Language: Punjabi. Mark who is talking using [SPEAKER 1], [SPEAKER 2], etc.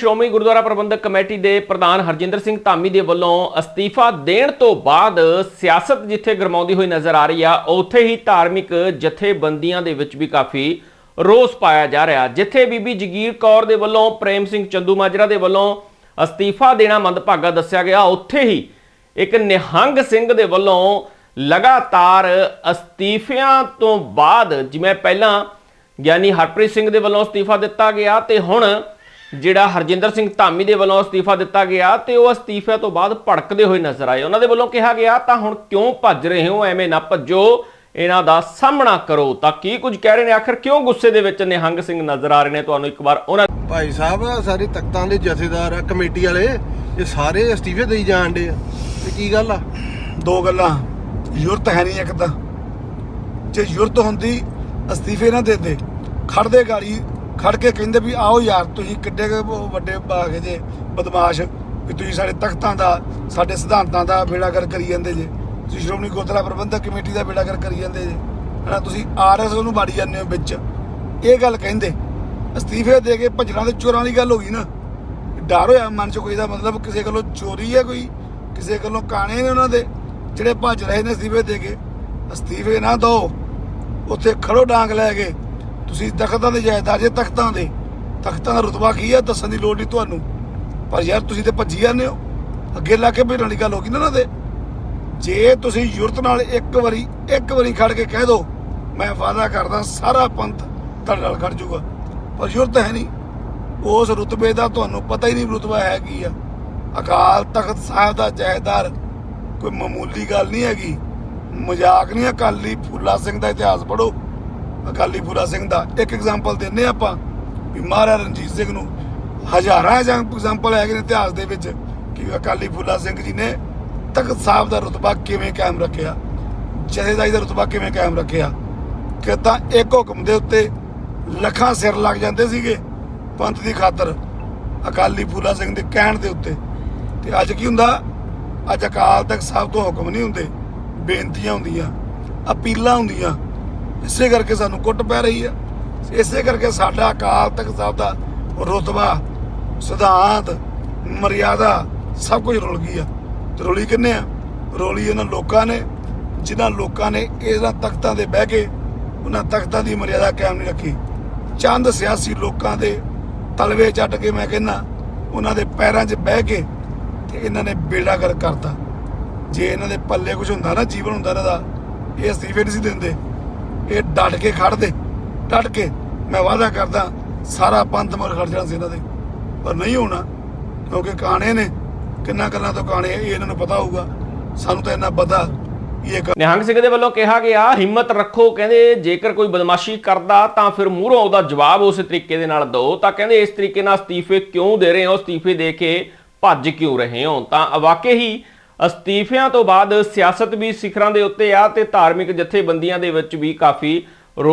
[SPEAKER 1] ਸ਼੍ਰੋਮਣੀ ਗੁਰਦੁਆਰਾ ਪ੍ਰਬੰਧਕ ਕਮੇਟੀ ਦੇ ਪ੍ਰਧਾਨ ਹਰਜਿੰਦਰ ਸਿੰਘ ਧਾਮੀ ਦੇ ਵੱਲੋਂ ਅਸਤੀਫਾ ਦੇਣ ਤੋਂ ਬਾਅਦ ਸਿਆਸਤ ਜਿੱਥੇ ਗਰਮਾਉਂਦੀ ਹੋਈ ਨਜ਼ਰ ਆ ਰਹੀ ਆ, ਉੱਥੇ ਹੀ ਧਾਰਮਿਕ ਜਥੇਬੰਦੀਆਂ ਦੇ ਵਿੱਚ ਵੀ ਕਾਫੀ ਰੋਸ ਪਾਇਆ ਜਾ ਰਿਹਾ। ਜਿੱਥੇ ਬੀਬੀ ਜਗੀਰ ਕੌਰ ਦੇ ਵੱਲੋਂ, ਪ੍ਰੇਮ ਸਿੰਘ ਚੰਦੂ ਮਾਜਰਾ ਦੇ ਵੱਲੋਂ ਅਸਤੀਫਾ ਦੇਣਾ ਮੰਦਭਾਗਾ ਦੱਸਿਆ ਗਿਆ, ਉੱਥੇ ਹੀ ਇੱਕ ਨਿਹੰਗ ਸਿੰਘ ਦੇ ਵੱਲੋਂ ਲਗਾਤਾਰ ਅਸਤੀਫਿਆਂ ਤੋਂ ਬਾਅਦ, ਜਿਵੇਂ ਪਹਿਲਾਂ ਗਿਆਨੀ ਹਰਪ੍ਰੀਤ ਸਿੰਘ ਦੇ ਵੱਲੋਂ ਅਸਤੀਫਾ ਦਿੱਤਾ ਗਿਆ ਤੇ ਹੁਣ ਜਿਹੜਾ ਹਰਜਿੰਦਰ ਸਿੰਘ ਧਾਮੀ ਦੇ ਵੱਲੋਂ ਅਸਤੀਫਾ ਦਿੱਤਾ ਗਿਆ ਤੇ ਉਹ ਅਸਤੀਫਿਆਂ ਤੋਂ ਬਾਅਦ ਭੜਕਦੇ ਹੋਏ ਨਜ਼ਰ ਆਏ। ਉਹਨਾਂ ਦੇ ਵੱਲੋਂ ਕਿਹਾ ਗਿਆ ਤਾਂ ਹੁਣ ਕਿਉਂ ਭੱਜ ਰਹੇ ਹੋ? ਐਵੇਂ ਨਾ ਭੱਜੋ। ਇਹਨਾਂ ਦਾ ਸਾਹਮਣਾ ਕਰੋ। ਤਾਂ ਕੀ ਕੁਝ ਕਹਿ ਰਹੇ ਨੇ? ਆਖਰ ਕਿਉਂ ਗੁੱਸੇ ਦੇ ਵਿੱਚ ਨਿਹੰਗ ਸਿੰਘ ਨਜ਼ਰ ਆ ਰਹੇ ਨੇ? ਤੁਹਾਨੂੰ ਇੱਕ ਵਾਰ ਉਹਨਾਂ
[SPEAKER 2] ਭਾਈ ਸਾਹਿਬ ਸਾਰੇ ਤਖਤਾਂ ਦੇ ਜਥੇਦਾਰ ਆ ਕਮੇਟੀ ਵਾਲੇ ਇਹ ਸਾਰੇ ਅਸਤੀਫੇ ਦੇਈ ਜਾਣ ਡੇ ਆ। ਤੇ ਕੀ ਗੱਲ ਆ?
[SPEAKER 3] ਦੋ ਗੱਲਾਂ। ਯੁਰਤ ਹੈ ਨਹੀਂ ਇੱਕ ਤਾਂ। ਜੇ ਯੁਰਤ ਹੁੰਦੀ ਅਸਤੀਫੇ ਨਾ ਦਿੰਦੇ ਖੜਦੇ ਗਾੜੀ ਖੜ ਕੇ ਕਹਿੰਦੇ ਵੀ ਆਓ ਯਾਰ, ਤੁਸੀਂ ਕਿੱਡੇ ਵੱਡੇ ਬਾਗ ਜੇ, ਬਦਮਾਸ਼, ਵੀ ਤੁਸੀਂ ਸਾਡੇ ਤਖਤਾਂ ਦਾ, ਸਾਡੇ ਸਿਧਾਂਤਾਂ ਦਾ ਬੇੜਾਗਰ ਕਰੀ ਜਾਂਦੇ ਜੇ। ਤੁਸੀਂ ਸ਼੍ਰੋਮਣੀ ਗੁਰਦੁਆਰਾ ਪ੍ਰਬੰਧਕ ਕਮੇਟੀ ਦਾ ਬੇੜਾਗਰ ਕਰੀ ਜਾਂਦੇ ਜੇ। ਹਨਾ, ਤੁਸੀਂ ਆਰਐਸ ਨੂੰ ਬਾੜੀ ਜਾਂਦੇ ਹੋ ਵਿੱਚ। ਇਹ ਗੱਲ ਕਹਿੰਦੇ। ਅਸਤੀਫੇ ਦੇ ਕੇ ਭੱਜਣਾ ਤੇ ਚੋਰਾਂ ਦੀ ਗੱਲ ਹੋ ਗਈ ਨਾ। ਡਰ ਹੋਇਆ ਮਨ ਚ ਕੋਈ ਦਾ ਮਤਲਬ, ਕਿਸੇ ਕੋਲੋਂ ਚੋਰੀ ਹੈ ਕੋਈ? ਕਿਸੇ ਕੋਲੋਂ ਕਾਣੇ ਨੇ ਉਹਨਾਂ ਦੇ? ਜਿਹੜੇ ਭੱਜ ਰਹੇ ਨੇ ਅਸਤੀਫੇ ਦੇ ਕੇ। ਅਸਤੀਫੇ ਨਾ ਦਿਓ। ਉੱਥੇ ਖੜੋ ਡਾਂਗ ਲੈ ਕੇ। ਤੁਸੀਂ ਤਖਤਾਂ ਦੇ ਜਾਇਦਾਦ ਜੇ ਤਖਤਾਂ ਦੇ। ਤਖਤਾਂ ਦਾ ਰੁਤਬਾ ਕੀ ਹੈ ਦੱਸਣ ਦੀ ਲੋੜ ਨਹੀਂ ਤੁਹਾਨੂੰ। ਪਰ ਯਾਰ ਤੁਸੀਂ ਤੇ ਭੱਜੀ ਜਾਂਦੇ ਹੋ। ਅੱਗੇ ਲਾ ਕੇ ਭੇਜਣ ਵਾਲੀ ਗੱਲ ਹੋ ਗਈ ਨਾ ਉਹਨਾਂ ਦੇ। ਜੇ ਤੁਸੀਂ ਯੁਰਤ ਨਾਲ ਇੱਕ ਵਾਰੀ ਇੱਕ ਵਾਰੀ ਖੜ ਕੇ ਕਹਿ ਦੋ, ਮੈਂ ਵਾਅਦਾ ਕਰਦਾ ਸਾਰਾ ਪੰਥ ਤੁਹਾਡੇ ਨਾਲ ਖੜ ਜਾਊਗਾ। ਪਰ ਯੁਰਤ ਹੈ ਨਹੀਂ। ਉਸ ਰੁਤਬੇ ਦਾ ਤੁਹਾਨੂੰ ਪਤਾ ਹੀ ਨਹੀਂ ਰੁਤਬਾ ਹੈ ਕੀ ਆ। ਅਕਾਲ ਤਖਤ ਸਾਹਿਬ ਦਾ ਜਾਇਦਾਰ ਕੋਈ ਮਾਮੂਲੀ ਗੱਲ ਨਹੀਂ ਹੈਗੀ। ਮਜ਼ਾਕ ਨਹੀਂ, ਅਕਾਲੀ ਫੂਲਾ ਸਿੰਘ ਦਾ ਇਤਿਹਾਸ ਪੜੋ ਅਕਾਲੀ ਫੂਲਾ ਸਿੰਘ ਦਾ ਇੱਕ ਐਗਜ਼ਾਮਪਲ ਦਿੰਨੇ ਆਪਾਂ ਵੀ ਮਹਾਰਾਜਾ ਰਣਜੀਤ ਸਿੰਘ ਨੂੰ ਹਜ਼ਾਰਾਂ ਐਗਜ਼ਾਮਪਲ ਹੈਗੇ ਨੇ ਇਤਿਹਾਸ ਦੇ ਵਿੱਚ ਕਿ ਅਕਾਲੀ ਫੂਲਾ ਸਿੰਘ ਜੀ ਨੇ ਤਖਤ ਸਾਹਿਬ ਦਾ ਰੁਤਬਾ ਕਿਵੇਂ ਕਾਇਮ ਰੱਖਿਆ, ਜਥੇਦਾਰੀ ਦਾ ਰੁਤਬਾ ਕਿਵੇਂ ਕਾਇਮ ਰੱਖਿਆ? ਕਿ ਤਾਂ ਇੱਕ ਹੁਕਮ ਦੇ ਉੱਤੇ ਲੱਖਾਂ ਸਿਰ ਲੱਗ ਜਾਂਦੇ ਸੀਗੇ ਪੰਥ ਦੀ ਖਾਤਰ ਅਕਾਲੀ ਫੂਲਾ ਸਿੰਘ ਦੇ ਕਹਿਣ ਦੇ ਉੱਤੇ। ਤੇ ਅੱਜ ਕੀ ਹੁੰਦਾ? ਅੱਜ ਅਕਾਲ ਤਖਤ ਸਾਹਿਬ ਤੋਂ ਹੁਕਮ ਨਹੀਂ ਹੁੰਦੇ, ਬੇਨਤੀਆਂ ਹੁੰਦੀਆਂ, ਅਪੀਲਾਂ ਹੁੰਦੀਆਂ ਇਸੇ ਕਰਕੇ ਸਾਨੂੰ ਕੁੱਟ ਪੈ ਰਹੀ ਆ। ਇਸੇ ਕਰਕੇ ਸਾਡਾ ਅਕਾਲ ਤਖਤ ਸਾਹਿਬ ਦਾ ਰੁਤਬਾ, ਸਿਧਾਂਤ, ਮਰਿਆਦਾ ਸਭ ਕੁਝ ਰੁਲ ਗਈ ਆ। ਤੇ ਰੋਲੀ ਕਿੰਨੇ ਆ? ਰੋਲੀ ਇਹਨਾਂ ਲੋਕਾਂ ਨੇ, ਜਿਨ੍ਹਾਂ ਲੋਕਾਂ ਨੇ ਇਹਨਾਂ ਤਖਤਾਂ ਦੇ ਬਹਿ ਕੇ ਉਹਨਾਂ ਤਖਤਾਂ ਦੀ ਮਰਿਆਦਾ ਕਾਇਮ ਨਹੀਂ ਰੱਖੀ। ਚੰਦ ਸਿਆਸੀ ਲੋਕਾਂ ਦੇ ਤਲਵੇ ਚੱਟ ਕੇ ਮੈਂ ਕਹਿੰਨਾ ਉਹਨਾਂ ਦੇ ਪੈਰਾਂ 'ਚ ਬਹਿ ਕੇ ਤੇ ਇਹਨਾਂ ਨੇ ਬੇੜਾ ਕਰ ਕਰਤਾ। ਜੇ ਇਹਨਾਂ ਦੇ ਪੱਲੇ ਕੁਝ ਹੁੰਦਾ ਨਾ, ਜੀਵਨ ਹੁੰਦਾ ਇਹਨਾਂ ਦਾ, ਇਹ ਅਸਤੀਫੇ ਨਹੀਂ ਸੀ ਦਿੰਦੇ। ਇਹ ਡਟ ਕੇ ਖੜਦੇ ਡਟ ਕੇ। ਮੈਂ ਵਾਅਦਾ ਕਰਦਾ, ਸਾਰਾ ਪੰਥ ਮਰ ਖੜ ਜਾਣਾ ਸੀ ਇਹਨਾਂ ਦੇ। ਪਰ ਨਹੀਂ ਹੋਣਾ, ਕਿਉਂਕਿ ਕਾਣੇ ਨੇ, ਕਿੰਨਾ ਗੱਲਾਂ ਤੋਂ ਕਾਣੇ ਇਹ ਇਹਨਾਂ ਨੂੰ ਪਤਾ ਹੋਊਗਾ। ਸਾਨੂੰ ਤਾਂ ਇੰਨਾ ਪਤਾ
[SPEAKER 1] ਨਿਹੰਗ ਸਿੰਘ ਦੇ ਵੱਲੋਂ ਕਿਹਾ ਗਿਆ, ਹਿੰਮਤ ਰੱਖੋ, ਕਹਿੰਦੇ ਜੇਕਰ ਕੋਈ ਬਦਮਾਸ਼ੀ ਕਰਦਾ, ਤਾਂ ਫਿਰ ਮੂਹਰੋਂ ਉਹਦਾ ਜਵਾਬ ਉਸ ਤਰੀਕੇ ਦੇ ਨਾਲ ਦਿਓ ਤਾਂ ਕਹਿੰਦੇ ਇਸ ਤਰੀਕੇ ਨਾਲ ਅਸਤੀਫੇ ਕਿਉਂ ਦੇ ਰਹੇ ਹੋ? ਅਸਤੀਫੇ ਦੇ ਕੇ ਭੱਜ ਕਿਉਂ ਰਹੇ ਹੋ? ਤਾਂ ਵਾਕਈ ਹੀ ਅਸਤੀਫਿਆਂ ਤੋਂ ਬਾਅਦ ਸਿਆਸਤ ਵੀ ਸਿਖਰਾਂ ਦੇ ਉੱਤੇ ਆ ਤੇ ਧਾਰਮਿਕ ਜਥੇਬੰਦੀਆਂ ਦੇ ਵਿੱਚ ਵੀ ਕਾਫੀ